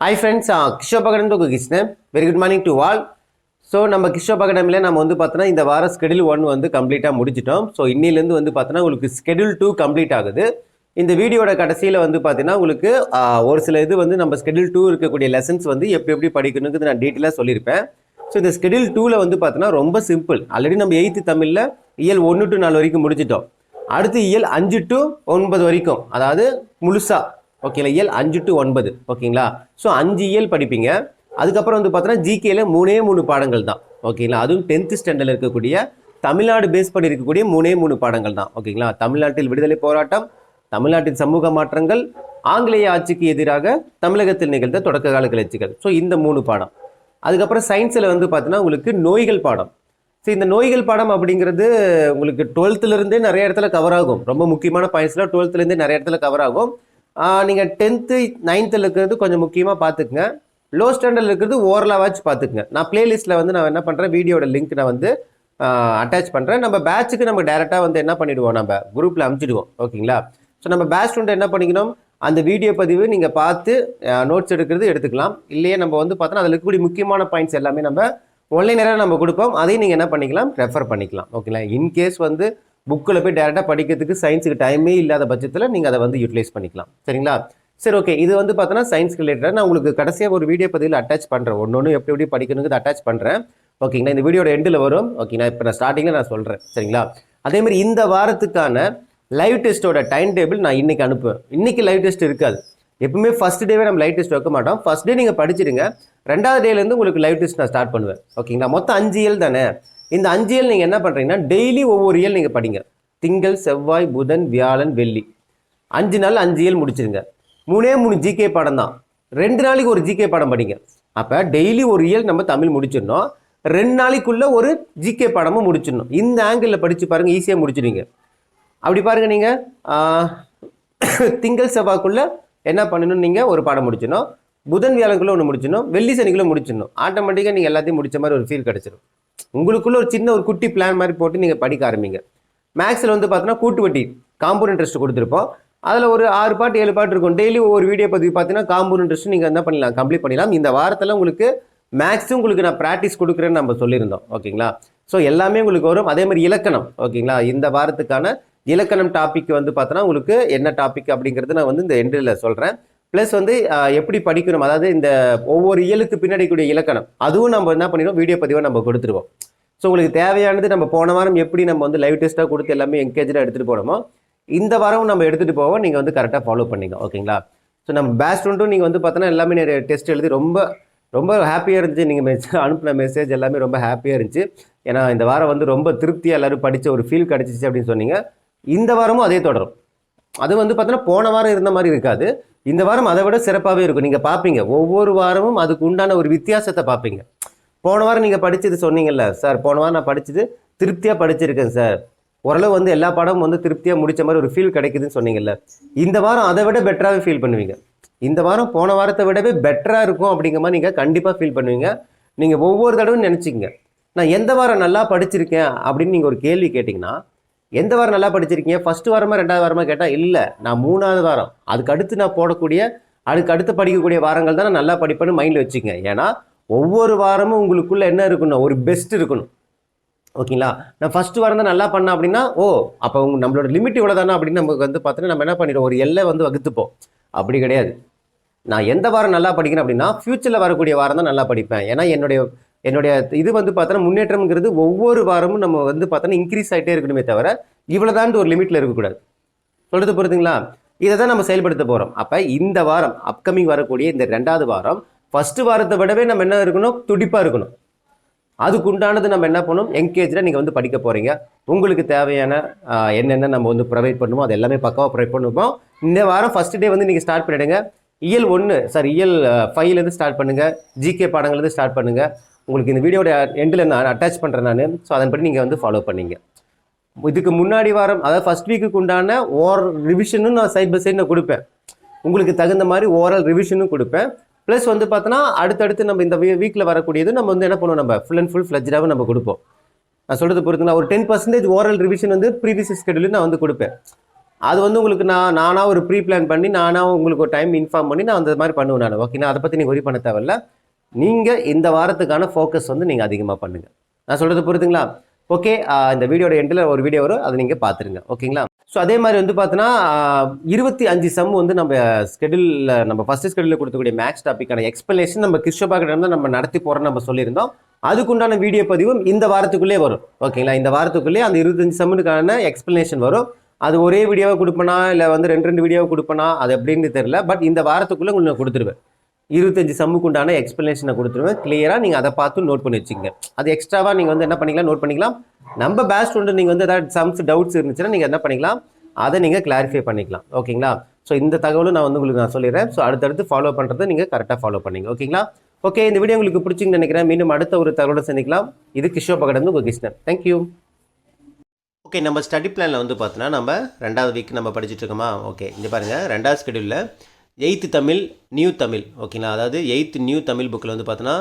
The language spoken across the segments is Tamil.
Hi friends Kisho academy to Krishnan very good morning to all so நம்ம கிஷோ அகாடமியில் நம்ம வந்து பார்த்தோன்னா இந்த வாரம் ஸ்கெடியூல் ஒன் வந்து கம்ப்ளீட்டாக முடிச்சிட்டோம். ஸோ இன்னிலேருந்து வந்து பார்த்தோன்னா உங்களுக்கு ஸ்கெடியூல் டூ கம்ப்ளீட் ஆகுது. இந்த வீடியோட கடைசியில் வந்து பார்த்தீங்கன்னா உங்களுக்கு ஒரு சில இது வந்து நம்ம ஸ்கெடியூல் டூ இருக்கக்கூடிய லெசன்ஸ் வந்து எப்படி எப்படி படிக்கணுங்கிறது நான் டீட்டெயிலாக சொல்லியிருப்பேன். ஸோ இந்த ஸ்கெடியூல் டூவில் வந்து பார்த்தோன்னா ரொம்ப சிம்பிள் ஆல்ரெடி நம்ம எயித்து தமிழில் இயல் ஒன்று டு நாலு வரைக்கும் முடிச்சிட்டோம். அடுத்து இயல் அஞ்சு டு ஒன்பது வரைக்கும். அதாவது முழுசாக ஓகேங்களா? இயல் அஞ்சு டு ஒன்பது ஓகேங்களா? ஸோ அஞ்சு இயல் படிப்பீங்க. அதுக்கப்புறம் வந்து பார்த்தோன்னா ஜிகேல மூணே மூணு பாடங்கள் தான் ஓகேங்களா? அதுவும் டென்த்து ஸ்டாண்டர்டில் இருக்கக்கூடிய தமிழ்நாடு பேஸ் பண்ணி இருக்கக்கூடிய மூணே மூணு பாடங்கள் தான் ஓகேங்களா? தமிழ்நாட்டில் விடுதலை போராட்டம் தமிழ்நாட்டின் சமூக மாற்றங்கள் ஆங்கிலேய ஆட்சிக்கு எதிராக தமிழகத்தில் நிகழ்ந்த தொடக்க கால கிளர்ச்சிகள். ஸோ இந்த மூணு பாடம். அதுக்கப்புறம் சயின்ஸில் வந்து பார்த்தீங்கன்னா உங்களுக்கு நோய்கள் பாடம். ஸோ இந்த நோய்கள் பாடம் அப்படிங்கிறது உங்களுக்கு 12th ல இருந்தே நிறைய இடத்துல கவர் ஆகும். ரொம்ப முக்கியமான பாயிண்ட்ஸ்லாம் டுவெல்த்துலேருந்தே நிறைய இடத்துல கவர் ஆகும். நீங்கள் டென்த்து நைன்த்தில் இருக்கிறது கொஞ்சம் முக்கியமாக பார்த்துக்குங்க லோ ஸ்டாண்டர்டில் இருக்கிறது ஓரளவாச்சும் பார்த்துக்குங்க நான் பிளேலிஸ்ட்டில் வந்து நான் என்ன பண்ணுறேன் வீடியோட லிங்க் நான் வந்து அட்டாச் பண்ணுறேன் நம்ம பேட்சுக்கு நம்ம டேரெக்டாக வந்து என்ன பண்ணிவிடுவோம் நம்ம குரூப்பில் அமுச்சிடுவோம் ஓகேங்களா? ஸோ நம்ம பேட்ச் ஸ்டூடெண்ட் என்ன பண்ணிக்கணும்? அந்த வீடியோ பதிவு நீங்கள் பார்த்து நோட்ஸ் எடுக்கிறது எடுத்துக்கலாம். இல்லையே நம்ம வந்து பார்த்தோன்னா அதில் இருக்கக்கூடிய முக்கியமான பாயிண்ட்ஸ் எல்லாமே நம்ம ஒன்லைனராக நம்ம கொடுப்போம். அதையும் நீங்கள் என்ன பண்ணிக்கலாம்? ரெஃபர் பண்ணிக்கலாம். ஓகேங்களா? இன்கேஸ் வந்து புக்கில் போய் டேரெக்டாக படிக்கிறதுக்கு சயின்ஸுக்கு டைமே இல்லாத பட்சத்தில் நீங்கள் அதை வந்து யூட்டிலைஸ் பண்ணிக்கலாம். சரிங்களா? சரி ஓகே இது வந்து பார்த்தோன்னா சயின்ஸ் ரிலேட்டடாக நான் உங்களுக்கு கடைசியாக ஒரு வீடியோ பதிவில் அட்டாச் பண்ணுறேன் ஒன்று ஒன்று எப்படி எப்படி படிக்கணுங்கிறது அட்டாச் பண்ணுறேன் ஓகேங்களா இந்த வீடியோட எண்டில் வரும். ஓகேங்களா இப்போ நான் ஸ்டார்டிங்கில் நான் சொல்கிறேன் சரிங்களா? அதேமாதிரி இந்த வாரத்துக்கான லைவ் டெஸ்ட்டோட டைம் டேபிள் நான் இன்னைக்கு அனுப்புவேன். இன்றைக்கி லைவ் டெஸ்ட் இருக்காது. எப்பவுமே ஃபர்ஸ்ட் டேவே நம்ம லைவ் டெஸ்ட் வைக்க மாட்டோம். ஃபர்ஸ்ட் டே நீங்கள் படிச்சிடுங்க. ரெண்டாவது டேலேருந்து உங்களுக்கு லைவ் டெஸ்ட் நான் ஸ்டார்ட் பண்ணுவேன். ஓகேங்களா மொத்தம் அஞ்சு இயல் தானே? இந்த அஞ்சு இயல் நீங்கள் என்ன பண்ணுறீங்கன்னா டெய்லி ஒவ்வொரு இயல் நீங்கள் படிங்க. திங்கள் செவ்வாய் புதன் வியாழன் வெள்ளி. அஞ்சு நாள் அஞ்சு இயல் முடிச்சிருங்க. மூணே மூணு ஜிகே பாடம் தான். ரெண்டு நாளைக்கு ஒரு ஜிகே பாடம் படிங்க. அப்போ டெய்லி ஒரு இயல் நம்ம தமிழ் முடிச்சிடணும். ரெண்டு நாளைக்குள்ளே ஒரு ஜிகே பாடமும் முடிச்சிடணும். இந்த ஆங்கிளில் படித்து பாருங்க ஈஸியாக முடிச்சிடுங்க அப்படி பாருங்க நீங்கள் திங்கள் செவ்வாய்க்குள்ளே என்ன பண்ணணும்? நீங்கள் ஒரு பாடம் முடிச்சிடணும். புதன் வியாழக்குள்ளே ஒன்று முடிச்சிடணும். வெள்ளி சனிக்குள்ளே முடிச்சிடணும். ஆட்டோமேட்டிக்காக நீங்கள் எல்லாத்தையும் முடிச்ச மாதிரி ஒரு ஃபீல் கிடச்சிடும் உங்களுக்குள்ள ஒரு சின்ன ஒரு குட்டி பிளான் மாதிரி போட்டு நீங்கள் படிக்க ஆரம்பிங்க. மேக்ஸில் வந்து பார்த்தீங்கன்னா கூட்டு வட்டி காம்பவுண்ட் இன்ட்ரெஸ்ட் கொடுத்துருப்போம். அதில் ஒரு ஆறு பாட்டு ஏழு பாட்டு இருக்கும். டெய்லி ஒவ்வொரு வீடியோ பதிவு பார்த்தீங்கன்னா காம்பவுண்ட் இன்ட்ரெஸ்ட் நீங்கள் என்ன பண்ணலாம் கம்ப்ளீட் பண்ணலாம் இந்த வாரத்தில் உங்களுக்கு மேக்ஸும் உங்களுக்கு நான் ப்ராக்டிஸ் கொடுக்குறேன்னு நம்ம சொல்லியிருந்தோம். ஓகேங்களா? ஸோ எல்லாமே உங்களுக்கு வரும். அதே மாதிரி இலக்கணம். ஓகேங்களா? இந்த வாரத்துக்கான இலக்கணம் டாபிக் வந்து பார்த்தோன்னா உங்களுக்கு என்ன டாபிக் அப்படிங்கிறது நான் வந்து இந்த எண்டில் சொல்கிறேன் ப்ளஸ் வந்து எப்படி படிக்கணும்? அதாவது இந்த ஒவ்வொரு இயலுக்கு பின்னாடி கூடிய இலக்கணம். அதுவும் நம்ம என்ன பண்ணிடுவோம்? வீடியோ பதிவாக நம்ம கொடுத்துருவோம் ஸோ உங்களுக்கு தேவையானது நம்ம போன வாரம் எப்படி நம்ம வந்து லைவ் டெஸ்ட்டாக கொடுத்து எல்லாமே என்கேஜாக எடுத்துகிட்டு போனோமோ இந்த வாரம் நம்ம எடுத்துகிட்டு போவோம். நீங்கள் வந்து கரெக்டாக ஃபாலோ பண்ணிங்க ஓகேங்களா ஸோ நம்ம பேஸ்ட் நீங்கள் வந்து பார்த்தோன்னா எல்லாமே நிறைய டெஸ்ட் எழுதி ரொம்ப ரொம்ப ஹாப்பியாக இருந்துச்சு. நீங்கள் மெசேஜ் அனுப்பின மெசேஜ் எல்லாமே ரொம்ப ஹாப்பியாக இருந்துச்சு. ஏன்னா இந்த வாரம் வந்து ரொம்ப திருப்தியாக எல்லாரும் படித்த ஒரு ஃபீல் கிடச்சிச்சு அப்படின்னு சொன்னீங்க. இந்த வாரமும் அதே தொடரும். அது வந்து பார்த்தோன்னா போன வாரம் இருந்த மாதிரி இருக்காது. இந்த வாரம் அதை விட சிறப்பாகவே இருக்கும். நீங்கள் பார்ப்பீங்க ஒவ்வொரு வாரமும் அதுக்கு உண்டான ஒரு வித்தியாசத்தை பார்ப்பீங்க போன வாரம் நீங்கள் படித்தது சொன்னீங்கல்ல சார் போன வாரம் நான் படித்தது திருப்தியாக படிச்சிருக்கேன் சார். ஓரளவு வந்து எல்லா பாடமும் வந்து திருப்தியாக முடித்த மாதிரி ஒரு ஃபீல் கிடைக்குதுன்னு சொன்னீங்கல்ல இந்த வாரம் அதை விட பெட்டராகவே ஃபீல் பண்ணுவீங்க. இந்த வாரம் போன வாரத்தை விடவே பெட்டராக இருக்கும் அப்படிங்கிற மாதிரி நீங்கள் கண்டிப்பாக ஃபீல் பண்ணுவீங்க. நீங்கள் ஒவ்வொரு தடவையும் நினச்சிங்க நான் எந்த வாரம் நல்லா படிச்சிருக்கேன்? அப்படின்னு நீங்கள் ஒரு கேள்வி கேட்டிங்கன்னா எந்த வாரம் நல்லா படிச்சிருக்கீங்க? ஃபஸ்ட்டு வாரமாக ரெண்டாவது வாரமா கேட்டால் இல்லை நான் மூணாவது வாரம். அதுக்கு அடுத்து நான் போடக்கூடிய அதுக்கு அடுத்து படிக்கக்கூடிய வாரங்கள் தான் நான் நல்லா படிப்பேன்னு மைண்டில் வச்சுங்க ஏன்னா ஒவ்வொரு வாரமும் உங்களுக்குள்ளே என்ன இருக்கணும்? ஒரு பெஸ்ட் இருக்கணும். ஓகேங்களா? நான் ஃபஸ்ட்டு வாரம் தான் நல்லா பண்ணேன் அப்படின்னா ஓ அப்போ உங்க நம்மளோட லிமிட் இவ்வளோ தானே அப்படின்னு நமக்கு வந்து பார்த்தோன்னா நம்ம என்ன பண்ணிடுவோம்? ஒரு எல்லை வந்து வகுத்துப்போம். அப்படி கிடையாது. நான் எந்த வாரம் நல்லா படிக்கிறேன் அப்படின்னா ஃப்யூச்சரில் வரக்கூடிய வாரம் தான் நல்லா படிப்பேன். ஏன்னா என்னுடைய என்னுடைய இது வந்து பார்த்தோன்னா முன்னேற்றம்ங்கிறது ஒவ்வொரு வாரமும் நம்ம வந்து பார்த்தோன்னா இன்க்ரீஸ் ஆகிட்டே இருக்கணுமே தவிர இவ்வளோதான் ஒரு லிமிட்டில் இருக்கக்கூடாது. சொல்கிறது புரியுதுங்களா? இதை தான் நம்ம செயல்படுத்த போகிறோம் அப்போ இந்த வாரம் அப்கமிங் வரக்கூடிய இந்த ரெண்டாவது வாரம் ஃபஸ்ட்டு வாரத்தை விடவே நம்ம என்ன இருக்கணும்? துடிப்பாக இருக்கணும். அதுக்கு உண்டானது நம்ம என்ன பண்ணணும்? என்கேஜாக நீங்கள் வந்து படிக்க போகிறீங்க உங்களுக்கு தேவையான என்னென்ன நம்ம வந்து ப்ரொவைட் பண்ணுவோம் அது எல்லாமே பக்காவாக ப்ரொவைட் பண்ணுவோம். இந்த வாரம் ஃபஸ்ட்டு டே வந்து நீங்கள் ஸ்டார்ட் பண்ணிவிடுங்க இயல் ஒன்று சார் இயல் ஃபைவ்லேருந்து ஸ்டார்ட் பண்ணுங்கள் ஜிகே பாடங்கள்லேருந்து ஸ்டார்ட் பண்ணுங்கள் உங்களுக்கு இந்த வீடியோட எண்டில் நான் அட்டாச் பண்ணுறேன் நான். ஸோ அதன்படி நீங்கள் வந்து ஃபாலோ பண்ணிங்க. இதுக்கு முன்னாடி வாரம் அதாவது ஃபர்ஸ்ட் வீக்குக்கு உண்டான ஓர் ரிவிஷனும் நான் சைட் பை சைட் நான் கொடுப்பேன். உங்களுக்கு தகுந்த மாதிரி ஓவரால் ரிவிஷனும் கொடுப்பேன். ப்ளஸ் வந்து பார்த்தோன்னா அடுத்தடுத்து நம்ம இந்த வீக்கில் வரக்கூடியது நம்ம வந்து என்ன பண்ணுவோம் நம்ம ஃபுல் அண்ட் ஃபுல் ஃப்ளஜ்டாகவும் நம்ம கொடுப்போம். நான் சொல்கிறது பொறுத்துங்களா ஒரு டென் பர்சன்டேஜ் ஓரல் ரிவிஷன் வந்து ப்ரீவியஸ் ஸ்கெடியூலில் நான் வந்து கொடுப்பேன். அது வந்து உங்களுக்கு நான் நானாக ஒரு ப்ரீ பிளான் பண்ணி நானாக உங்களுக்கு ஒரு டைம் இன்ஃபார்ம் பண்ணி நான் அந்த மாதிரி பண்ணுவேன் நான். ஓகேங்களா அதை பற்றி நீங்கள் ஒரி பண்ண தேவையில்ல. நீங்கள் இந்த வாரத்துக்கான ஃபோக்கஸ் வந்து நீங்கள் அதிகமாக பண்ணுங்கள் நான் சொல்கிறது புரியுதுங்களா? ஓகே இந்த வீடியோட எண்டில் ஒரு வீடியோ வரும். அதை நீங்கள் பார்த்துருங்க ஓகேங்களா ஸோ அதே மாதிரி வந்து பார்த்தீங்கன்னா இருபத்தி அஞ்சு சம் வந்து நம்ம ஸ்கெடியூலில் நம்ம ஃபஸ்ட்டு ஸ்கெடியூலில் கொடுக்கக்கூடிய மேக்ஸ் டாப்பிக்கான எக்ஸ்பிளேஷன் நம்ம கிருஷ்ணபாக்கிட்ட இருந்து நம்ம நடத்தி போகிறோம்னு நம்ம சொல்லியிருந்தோம். அதுக்குண்டான வீடியோ பதிவும் இந்த வாரத்துக்குள்ளே வரும். ஓகேங்களா இந்த வாரத்துக்குள்ளே அந்த இருபத்தஞ்சு சம்முக்கான எக்ஸ்பிளேஷன் வரும். அது ஒரே வீடியோவை கொடுப்பனா? இல்லை வந்து ரெண்டு ரெண்டு வீடியோவை கொடுப்பனா? அது எப்படின்னு தெரியல. பட் இந்த வாரத்துக்குள்ளே உங்களுக்கு நான் கொடுத்துருவேன். இருபத்தஞ்சு சம்முக்கு உண்டான எக்ஸ்பிளனேஷனை கொடுத்துருவேன். கிளியராக நீங்கள் அதை பார்த்து நோட் பண்ணி வச்சுங்க அது எக்ஸ்ட்ராவாக நீங்கள் வந்து என்ன பண்ணிக்கலாம்? நோட் பண்ணிக்கலாம். நம்ம பேஸ்ட் உண்டு நீங்கள் வந்து ஏதாவது சம்ஸ் டவுட்ஸ் இருந்துச்சுன்னா நீங்கள் என்ன பண்ணிக்கலாம்? அதை நீங்கள் கிளாரிஃபை பண்ணிக்கலாம். ஓகேங்களா ஸோ இந்த தகவலும் நான் வந்து உங்களுக்கு நான் சொல்லிடுறேன். ஸோ அடுத்தடுத்து ஃபாலோ பண்ணுறதை நீங்கள் கரெக்டாக ஃபாலோ பண்ணிங்க. ஓகேங்களா ஓகே இந்த வீடியோ உங்களுக்கு பிடிச்சிங்கன்னு நினைக்கிறேன். மீண்டும் அடுத்த ஒரு தகவலோட சந்திக்கலாம். இது கிஷோ பகடந்து உங்கள் கிருஷ்ணன். தேங்க்யூ ஓகே நம்ம ஸ்டடி பிளானில் வந்து பார்த்தோன்னா நம்ம ரெண்டாவது வீக் நம்ம படிச்சுட்டு இருக்கோமா? ஓகே இங்கே பாருங்கள் ரெண்டாவது ஸ்கெடியூலில் எயித்து தமிழ் நியூ தமிழ். ஓகேங்களா? அதாவது எயித்து நியூ தமிழ் புக்கில் வந்து பார்த்தோன்னா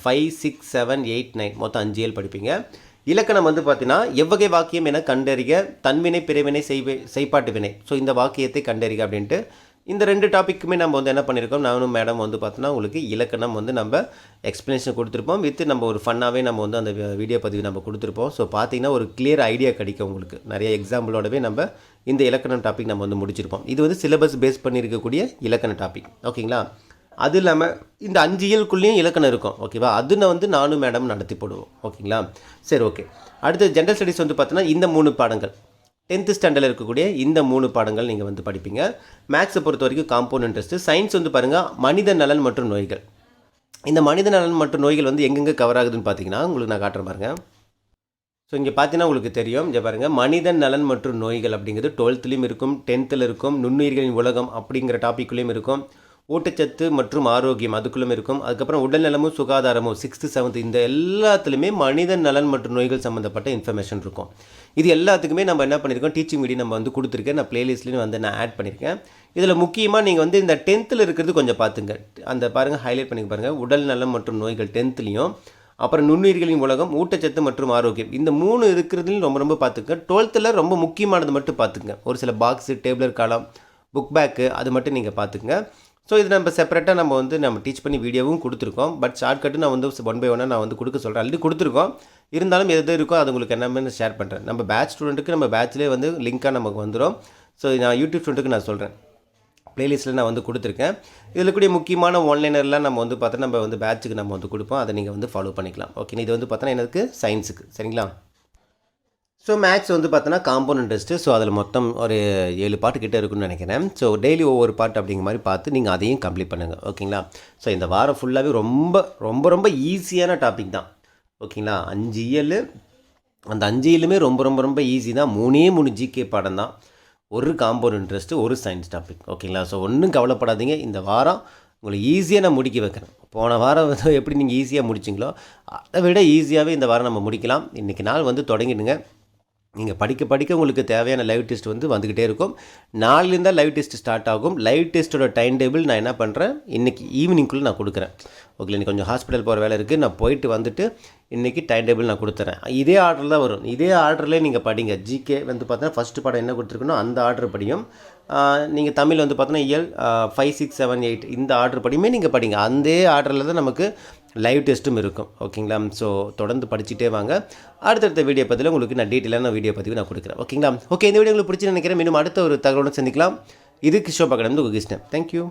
five six seven eight nine மொத்தம் அஞ்சு ஏழு படிப்பீங்க. இலக்கணம் வந்து பார்த்தீங்கன்னா எவ்வகை வாக்கியம் என கண்டறிக தன்வினை பிறவினை செய்வே செய்பாட்டு வினை. ஸோ இந்த வாக்கியத்தை கண்டறிக அப்படின்ட்டு இந்த ரெண்டு டாப்பிக்குமே நம்ம வந்து என்ன பண்ணியிருக்கோம் நானும் மேடம் வந்து பார்த்தோன்னா உங்களுக்கு இலக்கணம் வந்து நம்ம எக்ஸ்ப்ளனேஷன் கொடுத்துருப்போம். வித் நம்ம ஒரு ஃபன்னாகவே நம்ம வந்து அந்த வீடியோ பதிவு நம்ம கொடுத்துருப்போம். ஸோ பார்த்தீங்கன்னா ஒரு கிளியர் ஐடியா கிடைக்கும் உங்களுக்கு. நிறைய எக்ஸாம்பிளோடவே நம்ம இந்த இலக்கணம் டாபிக் நம்ம வந்து முடிச்சிருப்போம். இது வந்து சிலபஸ் பேஸ் பண்ணியிருக்கக்கூடிய இலக்கண டாபிக் ஓகேங்களா அது இல்லாமல் இந்த அஞ்சு இயல்குள்ளேயும் இலக்கணம் இருக்கும். ஓகேவா அது நான் வந்து நானும் மேடம் நடத்தி போடுவோம். ஓகேங்களா சரி ஓகே அடுத்து ஜென்ரல் ஸ்டடீஸ் வந்து பார்த்தோன்னா இந்த மூணு பாடங்கள். டென்த்து ஸ்டாண்டர்டில் இருக்கக்கூடிய இந்த மூணு பாடங்கள் நீங்கள் வந்து படிப்பீங்க. மேக்ஸை பொறுத்த வரைக்கும் காம்பவுண்ட் இன்ட்ரெஸ்ட்டு சயின்ஸ் வந்து பாருங்கள் மனித நலன் மற்றும் நோய்கள். இந்த மனித நலன் மற்றும் நோய்கள் வந்து எங்கெங்கே கவர் ஆகுதுன்னு பார்த்தீங்கன்னா உங்களுக்கு நான் காட்டுறேன் பாருங்க. ஸோ இங்கே பார்த்தீங்கன்னா உங்களுக்கு தெரியும் இங்கே பாருங்கள் மனித நலன் மற்றும் நோய்கள் அப்படிங்கிறது டுவெல்த்துலேயும் இருக்கும் டென்த்தில் இருக்கும் நுண்ணுயிர்களின் உலகம் அப்படிங்கிற டாப்பிக்லேயும் இருக்கும். ஊட்டச்சத்து மற்றும் ஆரோக்கியம் அதுக்குள்ளும் இருக்கும். அதுக்கப்புறம் உடல்நலமும் சுகாதாரமும் சிக்ஸ்த்து செவன்த்து இந்த எல்லாத்துலேயுமே மனித நலன் மற்றும் நோய்கள் சம்மந்தப்பட்ட இன்ஃபர்மேஷன் இருக்கும். இது எல்லாத்துக்குமே நம்ம என்ன பண்ணியிருக்கோம் டீச்சிங் வீடியோ நம்ம வந்து கொடுத்துருக்கேன். நான் ப்ளேலிஸ்ட்லேயும் வந்து நான் ஆட் பண்ணியிருக்கேன் இதில் முக்கியமாக நீங்கள் வந்து இந்த டென்த்தில் இருக்கிறது கொஞ்சம் பார்த்துங்க. அந்த பாருங்கள் ஹைலைட் பண்ணி பாருங்கள் உடல் நலம் மற்றும் நோய்கள் டென்த்துலேயும் அப்புறம் நுண்ணுயிர்களின் உலகம் ஊட்டச்சத்து மற்றும் ஆரோக்கியம். இந்த மூணு இருக்கிறதுலையும் ரொம்ப ரொம்ப பார்த்துங்க. டுவெல்த்தில் ரொம்ப முக்கியமானது மட்டும் பார்த்துங்க. ஒரு சில பாக்ஸு டேபிளர் காலம் புக் பேக்கு அது மட்டும் நீங்கள் பார்த்துங்க. ஸோ இது நம்ம செப்பரேட்டாக நம்ம வந்து நம்ம டீச் பண்ணி வீடியோவும் கொடுத்துருக்கோம். பட் ஷார்ட்கட்டு நான் வந்து ஒன் பை ஒன்னாக நான் வந்து கொடுக்க சொல்கிறேன் ஆல்ரெடி கொடுத்துருக்கோம். இருந்தாலும் எது எது இருக்கோ அது உங்களுக்கு என்னமே ஷேர் பண்ணுறேன் நம்ம பேட்ச் ஸ்டூடெண்ட்டுக்கு நம்ம பேட்ச்லேயே வந்து லிங்காக நமக்கு வந்துடும் ஸோ நான் யூடியூப் ஸ்டூடெண்ட்டுக்கு நான் சொல்கிறேன் ப்ளேலிஸ்ட்டில் நான் வந்து கொடுத்துருக்கேன். இதில் கூடிய முக்கியமான ஒன்லைனர்லாம் நம்ம வந்து பார்த்தா நம்ம வந்து பேட்சுக்கு நம்ம வந்து கொடுப்போம். அதை நீங்கள் வந்து ஃபாலோ பண்ணிக்கலாம். ஓகே இது வந்து பார்த்தோன்னா எனக்கு சயின்ஸுக்கு சரிங்களா? ஸோ மேக்ஸ் வந்து பார்த்தோன்னா காம்பவுண்ட் இன்ட்ரெஸ்ட்டு ஸோ அதில் மொத்தம் ஒரு ஏழு பாட்டு கிட்டே இருக்குன்னு நினைக்கிறேன். ஸோ டெய்லி ஒவ்வொரு பாட்டு அப்படிங்கிற மாதிரி பார்த்து நீங்கள் அதையும் கம்ப்ளீட் பண்ணுங்கள் ஓகேங்களா ஸோ இந்த வாரம் ஃபுல்லாகவே ரொம்ப ரொம்ப ரொம்ப ஈஸியான டாபிக் தான். ஓகேங்களா அஞ்சு இயல் அந்த அஞ்சு இயலுமே ரொம்ப ரொம்ப ரொம்ப ஈஸி தான். மூணே மூணு ஜிகே பாடம் தான். ஒரு காம்பவுண்ட் இன்ட்ரெஸ்ட்டு ஒரு சயின்ஸ் டாபிக் ஓகேங்களா ஸோ ஒன்றும் கவலைப்படாதீங்க. இந்த வாரம் உங்களை ஈஸியாக நான் முடிக்க வைக்கிறேன். போன வாரம் வந்து எப்படி நீங்கள் ஈஸியாக முடிச்சிங்களோ அதை விட ஈஸியாகவே இந்த வாரம் நம்ம முடிக்கலாம். இன்றைக்கி நாள் வந்து தொடங்கிடுங்க. நீங்கள் படிக்க படிக்க உங்களுக்கு தேவையான லைவ் டெஸ்ட் வந்து வந்துக்கிட்டே இருக்கும். நாலுலேருந்து தான் லைவ் டெஸ்ட் ஸ்டார்ட் ஆகும். லைவ் டெஸ்ட்டோட டைம் டேபிள் நான் என்ன பண்ணுறேன் இன்றைக்கி ஈவினிங்குள்ளே நான் கொடுக்குறேன். ஓகே எனக்கு கொஞ்சம் ஹாஸ்பிட்டல் போகிற வேலை இருக்குது நான் போயிட்டு வந்துட்டு இன்றைக்கி டைம் டேபிள் நான் கொடுத்துறேன். இதே ஆர்டர் தான் வரும். இதே ஆர்டர்லேயே நீங்கள் படிங்க. ஜிகே வந்து பார்த்தீங்கன்னா ஃபஸ்ட்டு படம் என்ன கொடுத்துருக்கணும் அந்த ஆர்டர் படியும். நீங்கள் தமிழ் வந்து பார்த்தோன்னா இயல் ஃபைவ் சிக்ஸ் செவன் எயிட் இந்த ஆர்டர் படியுமே நீங்கள் படிங்க. அந்த ஆர்டரில் தான் நமக்கு லைவ் டெஸ்ட்டும் இருக்கும். ஓகேங்களா ஸோ தொடர்ந்து படிச்சுட்டே வாங்க. அடுத்தடுத்த வீடியோ பதில் உங்களுக்கு நான் டீட்டெயிலான வீடியோ பதிவு நான் கொடுக்குறேன். ஓகேங்களா ஓகே இந்த வீடியோ உங்களுக்கு பிடிச்சி நினைக்கிறேன். மீண்டும் அடுத்த ஒரு தகவலோடு சந்திக்கலாம். இது கிஷோபா கடந்து உங்கள் கிருஷ்ணன். தேங்க்யூ